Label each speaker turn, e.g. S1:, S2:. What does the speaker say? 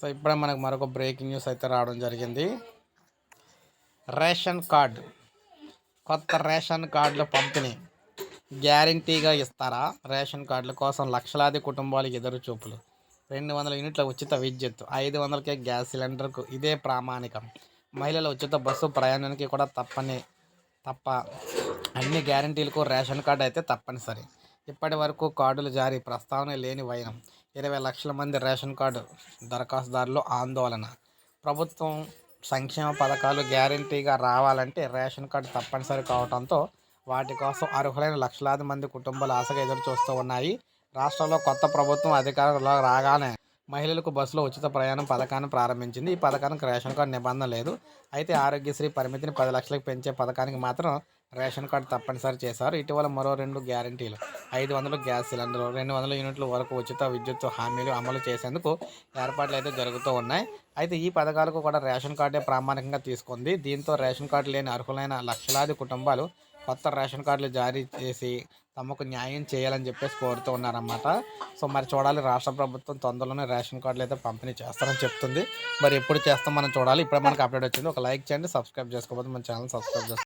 S1: So ఇప్పుడే మనకు మరొక బ్రేకింగ్ న్యూస్ అయితే రావడం జరిగింది. Ration card. కొత్త రేషన్ కార్డుల పంపిణీ. గ్యారంటీగా ఇస్తారా? రేషన్ కార్డుల కోసం లక్షలాది కుటుంబాలకు ఎదురు చూపులు రెండు వందల యూనిట్ల ఉచిత విద్యుత్. ఐదు వందలకే గ్యాస్ సిలిండర్కు ఇదే ప్రామాణికం. మహిళల ఉచిత బస్సు ప్రయాణానికి కూడా తప్పని తప్ప అన్ని గ్యారంటీలకు రేషన్ కార్డు అయితే తప్పనిసరి. ఇప్పటి వరకు కార్డులు జారీ ప్రస్తావన లేని వైనం. ఇరవై లక్షల మంది రేషన్ కార్డు దరఖాస్తుదారులు ఆందోళన. ప్రభుత్వం సంక్షేమ పథకాలు గ్యారంటీగా రావాలంటే రేషన్ కార్డు తప్పనిసరి కావడంతో వాటి కోసం అర్హులైన లక్షలాది మంది కుటుంబాలు ఆశగా ఎదురు చూస్తూ ఉన్నాయి. రాష్ట్రంలో కొత్త ప్రభుత్వం అధికారంలో రాగానే మహిళలకు బస్సులో ఉచిత ప్రయాణం పథకాన్ని ప్రారంభించింది. ఈ పథకానికి రేషన్ కార్డు నిబంధన లేదు. అయితే ఆరోగ్యశ్రీ పరిమితిని పది లక్షలకు పెంచే పథకానికి మాత్రం రేషన్ కార్డు తప్పనిసరి చేశారు. ఇటీవల మరో రెండు గ్యారంటీలు. ఐదు వందలు గ్యాస్ సిలిండర్ రెండు వందల యూనిట్ల వరకు ఉచిత విద్యుత్ హామీలు అమలు చేసేందుకు ఏర్పాట్లు అయితే జరుగుతూ ఉన్నాయి. అయితే ఈ పథకాలకు కూడా రేషన్ కార్డే ప్రామాణికంగా తీసుకుంది. దీంతో రేషన్ కార్డు లేని అర్హులైన లక్షలాది కుటుంబాలు కొత్త రేషన్ కార్డులు జారీ చేసి తమకు న్యాయం చేయాలని చెప్పేసి కోరుతూ ఉన్నారన్నమాట. సో మరి చూడాలి రాష్ట్ర ప్రభుత్వం తొందరలోనే రేషన్ కార్డులు అయితే పంపిణీ చేస్తారని చెప్తుంది. మరి ఎప్పుడు చేస్తాం మనం చూడాలి. ఇప్పుడే మనకు అప్డేట్ వచ్చింది. ఒక లైక్ చేయండి సబ్స్క్రైబ్ చేసుకోకపోతే మన ఛానల్ సబ్స్క్రైబ్ చేసుకోండి